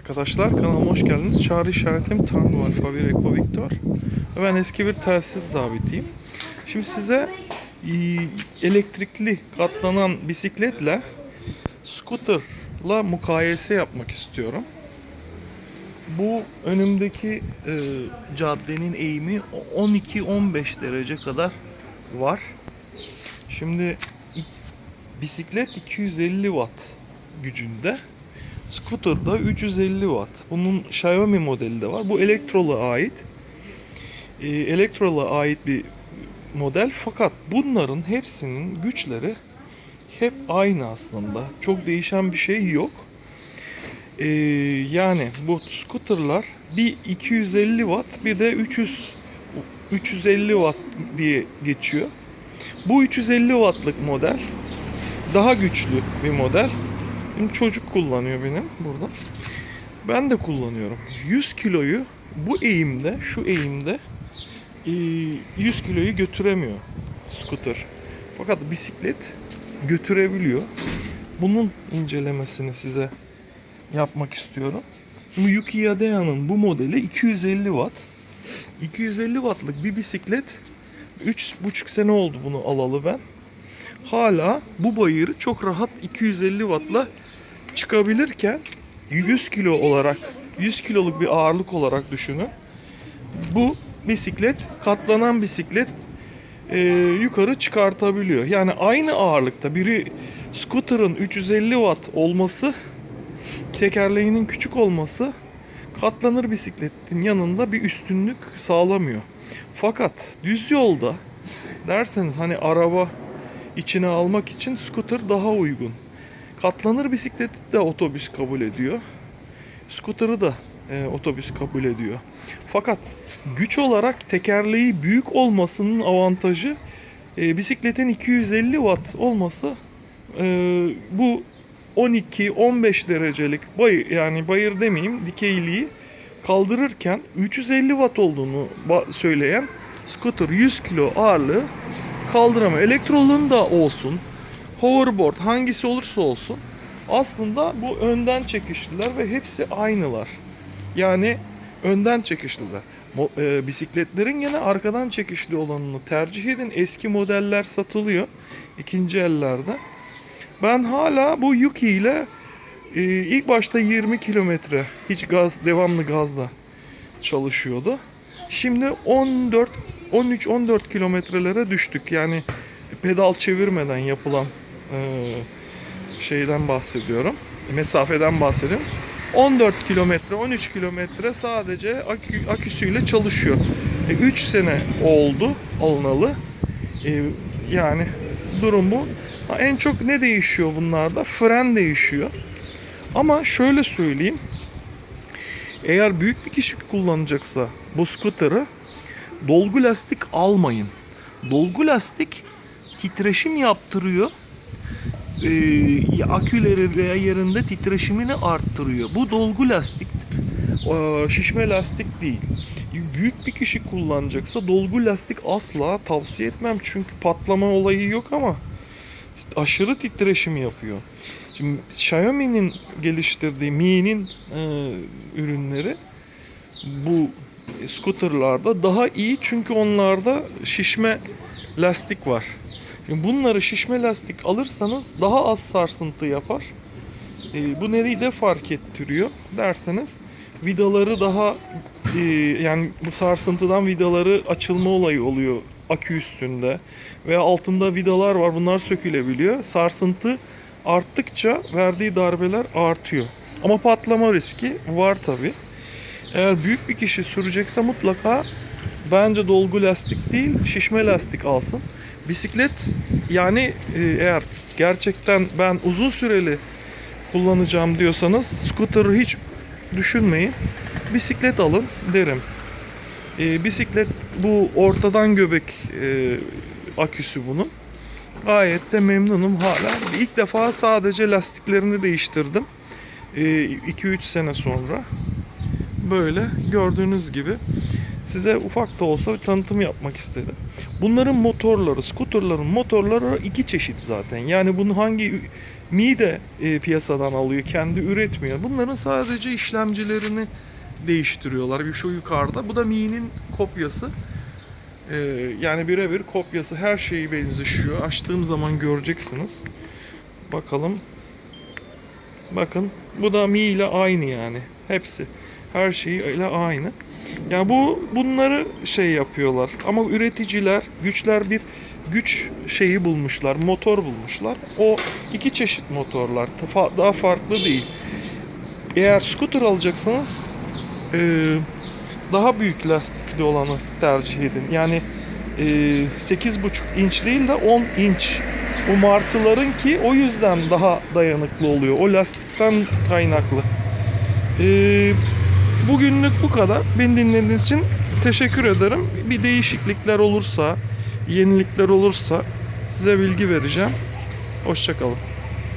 Arkadaşlar kanalıma hoş geldiniz. Çağrı işaretim Tango Alfa 1 Eco Victor. Ben eski bir telsiz zabitiyim. Şimdi size e, elektrikli katlanan bisikletle scooterla mukayese yapmak istiyorum. Bu önümdeki e, caddenin eğimi 12-15 derece kadar var. Şimdi bisiklet 250 watt gücünde. Scooter da 350 watt. Bunun Xiaomi modeli de var. Bu Elektrol'a ait. Ee, Elektrol'a ait bir model fakat bunların hepsinin güçleri hep aynı aslında. Çok değişen bir şey yok. Ee, yani bu scooterlar bir 250 watt bir de 300 350 watt diye geçiyor. Bu 350 wattlık model daha güçlü bir model. Şimdi çocuk kullanıyor benim burada. Ben de kullanıyorum. 100 kiloyu bu eğimde, şu eğimde e, 100 kiloyu götüremiyor scooter. Fakat bisiklet götürebiliyor. Bunun incelemesini size yapmak istiyorum. Şimdi Yuki Yadaya'nın bu modeli 250 watt. 250 wattlık bir bisiklet 3,5 sene oldu bunu alalı ben. Hala bu bayırı çok rahat 250 wattla çıkabilirken 100 kilo olarak 100 kiloluk bir ağırlık olarak düşünün. Bu bisiklet katlanan bisiklet e, yukarı çıkartabiliyor. Yani aynı ağırlıkta biri scooter'ın 350 watt olması tekerleğinin küçük olması katlanır bisikletin yanında bir üstünlük sağlamıyor. Fakat düz yolda derseniz hani araba içine almak için scooter daha uygun. Katlanır bisikleti de otobüs kabul ediyor. Scooter'ı da e, otobüs kabul ediyor. Fakat güç olarak tekerleği büyük olmasının avantajı e, bisikletin 250 watt olması e, bu 12-15 derecelik bayır yani bayır demeyeyim dikeyliği kaldırırken 350 watt olduğunu söyleyen scooter 100 kilo ağırlığı kaldıramıyor. Elektrolun da olsun, hoverboard hangisi olursa olsun aslında bu önden çekişliler ve hepsi aynılar. Yani önden çekişliler. E, bisikletlerin yine arkadan çekişli olanını tercih edin. Eski modeller satılıyor ikinci ellerde. Ben hala bu Yuki ile e, ilk başta 20 kilometre hiç gaz devamlı gazla çalışıyordu. Şimdi 14 13-14 kilometrelere düştük. Yani pedal çevirmeden yapılan şeyden bahsediyorum. Mesafeden bahsediyorum. 14 kilometre, 13 kilometre sadece akü, aküsüyle çalışıyor. 3 sene oldu alınalı. E, yani durum bu. Ha, en çok ne değişiyor bunlarda? Fren değişiyor. Ama şöyle söyleyeyim. Eğer büyük bir kişi kullanacaksa bu scooter'ı dolgu lastik almayın. Dolgu lastik titreşim yaptırıyor. Ee, aküleri veya yerinde titreşimini arttırıyor. Bu dolgu lastiktir. Ee, şişme lastik değil. Büyük bir kişi kullanacaksa dolgu lastik asla tavsiye etmem. Çünkü patlama olayı yok ama aşırı titreşim yapıyor. Şimdi Xiaomi'nin geliştirdiği Mi'nin e, ürünleri bu scooterlarda daha iyi çünkü onlarda şişme lastik var. Bunları şişme lastik alırsanız daha az sarsıntı yapar. E, bu nereyi de fark ettiriyor derseniz vidaları daha e, yani bu sarsıntıdan vidaları açılma olayı oluyor akü üstünde veya altında vidalar var bunlar sökülebiliyor. Sarsıntı arttıkça verdiği darbeler artıyor. Ama patlama riski var tabi. Eğer büyük bir kişi sürecekse mutlaka bence dolgu lastik değil şişme lastik alsın. Bisiklet yani e, eğer gerçekten ben uzun süreli kullanacağım diyorsanız scooter'ı hiç düşünmeyin. Bisiklet alın derim. E, bisiklet bu ortadan göbek e, aküsü bunun. Gayet de memnunum hala. İlk defa sadece lastiklerini değiştirdim. 2-3 sene sonra. Böyle gördüğünüz gibi size ufak da olsa bir tanıtım yapmak istedim. Bunların motorları, skuterların motorları iki çeşit zaten. Yani bunu hangi Mi de e, piyasadan alıyor, kendi üretmiyor. Bunların sadece işlemcilerini değiştiriyorlar. Bir şu yukarıda. Bu da Mi'nin kopyası. Ee, yani birebir kopyası. Her şeyi benzeşiyor. Açtığım zaman göreceksiniz. Bakalım. Bakın bu da Mi ile aynı yani. Hepsi. Her şeyiyle aynı. Yani bu bunları şey yapıyorlar. Ama üreticiler, güçler bir güç şeyi bulmuşlar, motor bulmuşlar. O iki çeşit motorlar. Daha farklı değil. Eğer scooter alacaksanız eee, daha büyük lastikli olanı tercih edin. Yani eee 8,5 inç değil de 10 inç. O martıların ki o yüzden daha dayanıklı oluyor. O lastikten kaynaklı. Eee bugünlük bu kadar. Beni dinlediğiniz için teşekkür ederim. Bir değişiklikler olursa, yenilikler olursa size bilgi vereceğim. Hoşçakalın.